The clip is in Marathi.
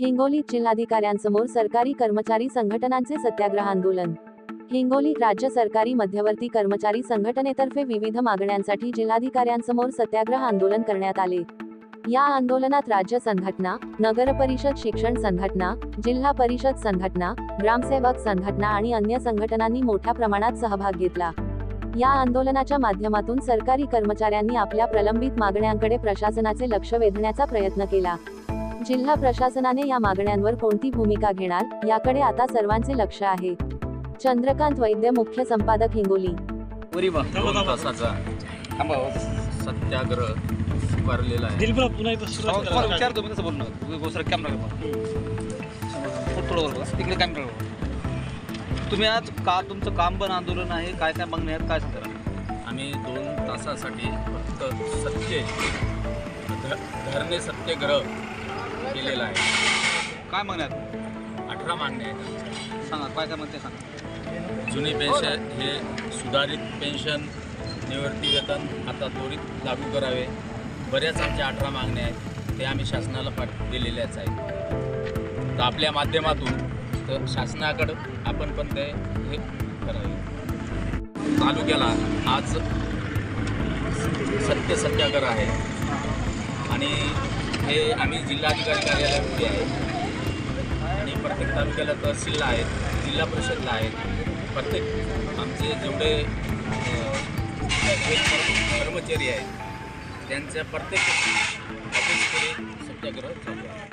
हिंगोलीत जिल्हाधिकाऱ्यांसमोर सरकारी कर्मचारी संघटनांचे सत्याग्रह आंदोलन. हिंगोली राज्य सरकारी मध्यवर्ती कर्मचारी संघटनेतर्फे विविध मागण्यांसाठी जिल्हाधिकाऱ्यांसमोर सत्याग्रह आंदोलन करण्यात आले. या आंदोलनात राज्य संघटना नगर परिषद शिक्षण संघटना जिल्हा परिषद संघटना ग्रामसेवक संघटना आणि अन्य संघटनांनी मोठ्या प्रमाणात सहभाग घेतला. या आंदोलनाच्या माध्यमातून सरकारी कर्मचाऱ्यांनी आपल्या प्रलंबित मागण्यांकडे प्रशासनाचे लक्ष वेधण्याचा प्रयत्न केला. जिल्हा प्रशासनाने या मागण्यांवर कोणती भूमिका घेणार याकडे आता सर्वांचे लक्ष आहे. चंद्रकांत वैद्य मुख्य संपादक हिंगोली. सत्याग्रह स्वीकारलेला आहे. विचारतो मी नका तुम्ही कॅमेरा तिकडे कॅमेरा आज का तुमचं काम पण आंदोलन आहे काय काय मागणी आहेत काय सांगता आम्ही दोन तासासाठी फक्त सत्य धरणे सत्याग्रह. केलेला आहे. काय मागणी आहेत अठरा मागण्या आहेत आमच्या. सांगा काय काय म्हणते सांगा. जुनी पेन्शन हे सुधारित पेन्शन निवृत्ती वेतन आता त्वरित लागू करावे. बऱ्याच आमच्या अठरा मागण्या आहेत ते आम्ही शासनाला पाठ दिलेल्याच आहेत. तर आपल्या माध्यमातून तर शासनाकडं आपण पण ते हे करावे. तालुक्याला आज सत्य सत्याग्रह आहे. आणि हे आम्ही जिल्हाधिकारी कार्यालयामध्ये आहे. आणि प्रत्येक तालुक्याला तहसीलला आहेत जिल्हा परिषदला आहेत. प्रत्येक आमचे जेवढे कर्मचारी आहेत त्यांच्या प्रत्येक ऑफिसकडे सत्याग्रह चालू आहे.